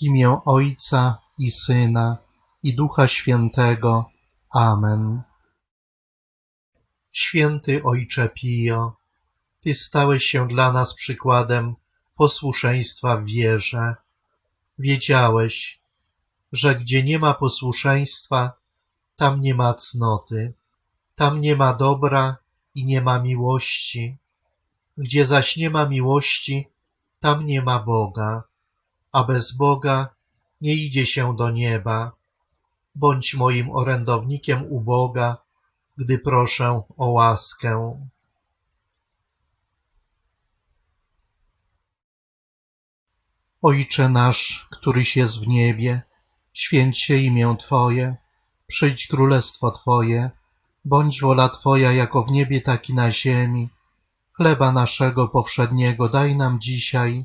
Imię Ojca i Syna i Ducha Świętego. Amen. Święty Ojcze Pio, Ty stałeś się dla nas przykładem posłuszeństwa w wierze. Wiedziałeś, że gdzie nie ma posłuszeństwa, tam nie ma cnoty, tam nie ma dobra i nie ma miłości. Gdzie zaś nie ma miłości, tam nie ma Boga, a bez Boga nie idzie się do nieba. Bądź moim orędownikiem u Boga, gdy proszę o łaskę. Ojcze nasz, któryś jest w niebie, święć się imię Twoje, przyjdź królestwo Twoje, bądź wola Twoja jako w niebie, tak i na ziemi. Chleba naszego powszedniego daj nam dzisiaj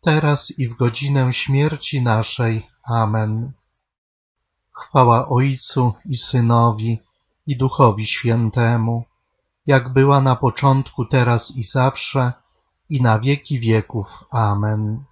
teraz i w godzinę śmierci naszej. Amen. Chwała Ojcu i Synowi i Duchowi Świętemu, jak była na początku, teraz i zawsze, i na wieki wieków. Amen.